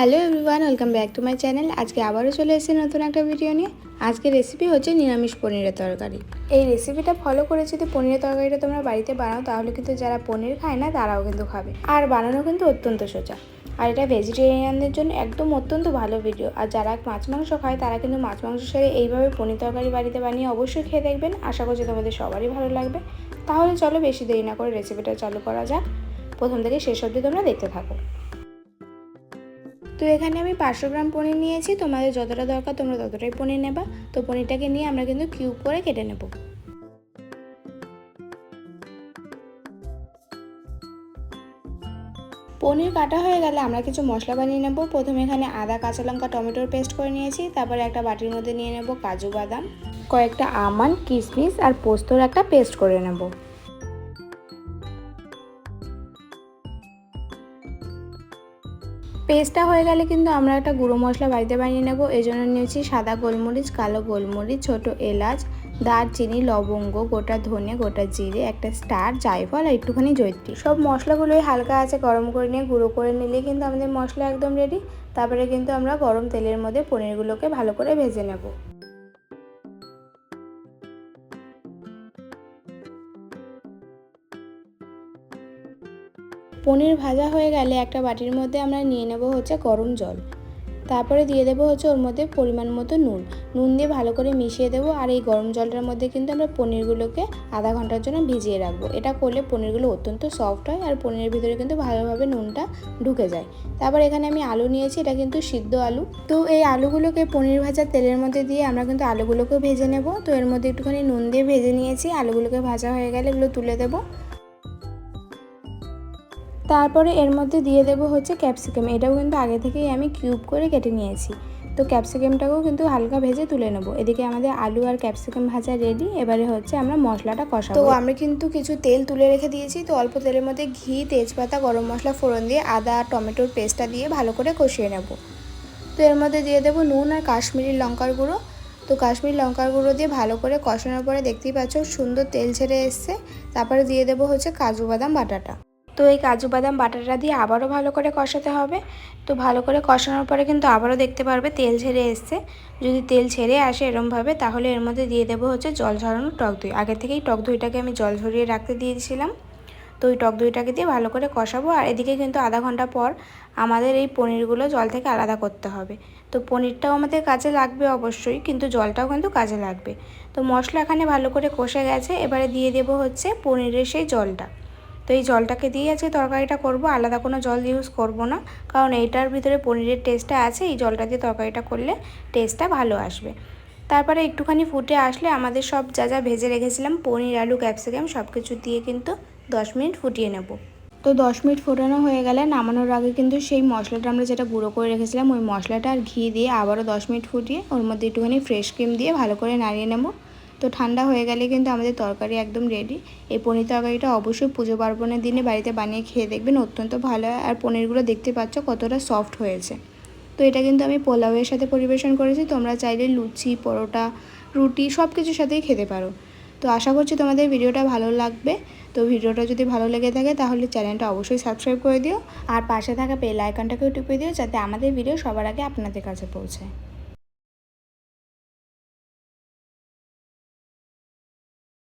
Hello everyone, welcome back to my channel. আজকে আবারও চলে এসেছি নতুন একটা ভিডিও নিয়ে। আজকের রেসিপি হচ্ছে নিরামিষ পনিরের তরকারি। এই রেসিপিটা ফলো করে যদি পনিরের তরকারিটা তোমরা বাড়িতে বানাও, তাহলে কিন্তু যারা পনির খায় না, তারাও কিন্তু খাবে। আর বানানো কিন্তু অত্যন্ত সোজা। আর এটা ভেজিটেরিয়ানদের জন্য একদম অত্যন্ত ভালো ভিডিও আর যারা মাছ মাংস খায়, তারা কিন্তু মাছ মাংস সেরে এইভাবে পনির তরকারি বাড়িতে বানিয়ে অবশ্যই খেয়ে দেখবেন। আশা করছি তোমাদের সবারই ভালো লাগবে। তাহলে চলো বেশি দেরি না করে রেসিপিটা চালু করা যাক। প্রথম থেকে শেষ অবধি তোমরা দেখতে থাকো। তো এখানে আমি পাঁচশো গ্রাম পনির নিয়েছি। তোমাদের যতটা দরকার তোমরা ততটাই পনির নেবা। তো পনিরটাকে নিয়ে আমরা কিন্তু কিউব করে কেটে নেব। পনির কাটা হয়ে গেলে আমরা কিছু মশলা বানিয়ে নেব। প্রথমে এখানে আদা, কাঁচা লঙ্কা, টমেটোর পেস্ট করে নিয়েছি। তারপরে একটা বাটির মধ্যে নিয়ে নেব কাজু বাদাম, কয়েকটা আমান কিশমিশ আর পোস্তর একটা পেস্ট করে নেব। পেস্টটা হয়ে গেলে কিন্তু আমরা একটা গুঁড়ো মশলা বাড়িতে বানিয়ে নেব। এই জন্য নিয়েছি সাদা গোলমরিচ, কালো গোলমরিচ, ছোটো এলাচ, দারচিনি, লবঙ্গ, গোটা ধনে, গোটা জিরে, একটা স্টার, জায়ফল আর একটুখানি জৈত্রী সব মশলাগুলোই হালকা আছে গরম করে নিয়ে গুঁড়ো করে নিলে কিন্তু আমাদের মশলা একদম রেডি তারপরে কিন্তু আমরা গরম তেলের মধ্যে পনিরগুলোকে ভালো করে ভেজে নেব। পনির ভাজা হয়ে গেলে একটা বাটির মধ্যে আমরা নিয়ে নেব হচ্ছে গরম জল। তারপরে দিয়ে দেবো হচ্ছে ওর মধ্যে পরিমাণ মতো নুন। নুন দিয়ে ভালো করে মিশিয়ে দেবো আর এই গরম জলটার মধ্যে কিন্তু আমরা পনিরগুলোকে আধা ঘণ্টার জন্য ভিজিয়ে রাখব। এটা করলে পনিরগুলো অত্যন্ত সফট হয় আর পনিরের ভিতরে কিন্তু ভালোভাবে নুনটা ঢুকে যায়। তারপর এখানে আমি আলু নিয়েছি, এটা কিন্তু সিদ্ধ আলু। তো এই আলুগুলোকে পনির ভাজা তেলের মধ্যে দিয়ে আমরা কিন্তু আলুগুলোকেও ভেজে নেব। তো এর মধ্যে একটুখানি নুন দিয়ে ভেজে নিয়েছি, আলুগুলোকে ভাজা হয়ে গেলে এগুলো তুলে দেবো। তারপরে এর মধ্যে দিয়ে দেবো হচ্ছে ক্যাপসিকাম। এটাও কিন্তু আগে থেকেই আমি কিউব করে কেটে নিয়েছি। তো ক্যাপসিকামটাকেও কিন্তু হালকা ভেজে তুলে নেব। এদিকে আমাদের আলু আর ক্যাপসিকাম ভাজা রেডি এবারে হচ্ছে আমরা মশলাটা কষাবো। তো আমরা কিন্তু কিছু তেল তুলে রেখে দিয়েছি। তো অল্প তেলের মধ্যে ঘি, তেজপাতা, গরম মশলা, ফোড়ন দিয়ে আদা আর টমেটোর পেস্টটা দিয়ে ভালো করে কষিয়ে নেব। তো এর মধ্যে দিয়ে দেবো নুন আর কাশ্মীরি লঙ্কার গুঁড়ো। তো কাশ্মীর লঙ্কার গুঁড়ো দিয়ে ভালো করে কষানোর পরে দেখতেই পাচ্ছ সুন্দর তেল ছেড়ে এসছে। তারপরে দিয়ে দেবো হচ্ছে কাজু বাদাম বাটাটা। তো এই কাজু বাদাম বাটাটা দিয়ে আবারও ভালো করে কষাতে হবে। তো ভালো করে কষানোর পরে কিন্তু আবারও দেখতে পারবে তেল ছেড়ে এসছে। যদি তেল ছেড়ে আসে এরমভাবে তাহলে এর মধ্যে দিয়ে দেবো হচ্ছে জল ঝরানো টক দই। আগে থেকেই টক দইটাকে আমি জল ঝরিয়ে রাখতে দিয়েছিলাম। তো ওই টক দইটাকে দিয়ে ভালো করে কষাবো। আর এদিকে কিন্তু আধা ঘণ্টা পর আমাদের এই পনিরগুলো জল থেকে আলাদা করতে হবে। তো পনিরটাও আমাদের কাজে লাগবে অবশ্যই, কিন্তু জলটাও কিন্তু কাজে লাগবে। তো মশলা এখানে ভালো করে কষে গেছে। এবারে দিয়ে দেবো হচ্ছে পনিরের সেই জলটা। তো এই জলটাকে দিয়ে আজকে তরকারিটা করব। আলাদা কোনো জল ইউজ করব না। কারণ এইটার ভিতরে পনিরের টেস্টটা আছে। এই জলটা দিয়ে তরকারিটা করলে টেস্টটা ভালো আসবে। তারপরে একটুখানি ফুটে আসলে আমাদের সব যা যা ভেজে রেখেছিলাম, পনির, আলু ক্যাপসিকাম সব কিছু দিয়ে কিন্তু দশ মিনিট ফুটিয়ে নেব। তো দশ মিনিট ফোটানো হয়ে গেলে নামানোর আগে কিন্তু সেই মশলাটা আমরা যেটা গুঁড়ো করে রেখেছিলাম, ওই মশলাটা আর ঘি দিয়ে আবারও দশ মিনিট ফুটিয়ে ওর মধ্যে একটুখানি ফ্রেশ ক্রিম দিয়ে ভালো করে নাড়িয়ে নেব। তো ঠান্ডা হয়ে গেলে কিন্তু আমাদের তরকারি একদম রেডি এই পনির তরকারিটা অবশ্যই পুজো পার্বণের দিনে বাড়িতে বানিয়ে খেয়ে দেখবেন, অত্যন্ত ভালো হয়। আর পনিরগুলো দেখতে পাচ্ছ কতটা সফট হয়েছে। তো এটা কিন্তু আমি পোলাওয়ের সাথে পরিবেশন করেছি। তোমরা চাইলে লুচি, পরোটা, রুটি সব কিছুর সাথেই খেতে পারো। তো আশা করছি তোমাদের ভিডিওটা ভালো লাগবে। তো ভিডিওটা যদি ভালো লেগে থাকে তাহলে চ্যানেলটা অবশ্যই সাবস্ক্রাইব করে দিও। আর পাশে থাকা বেল আইকনটাকেও টিপে দিও যাতে আমাদের ভিডিও সবার আগে আপনাদের কাছে পৌঁছায়।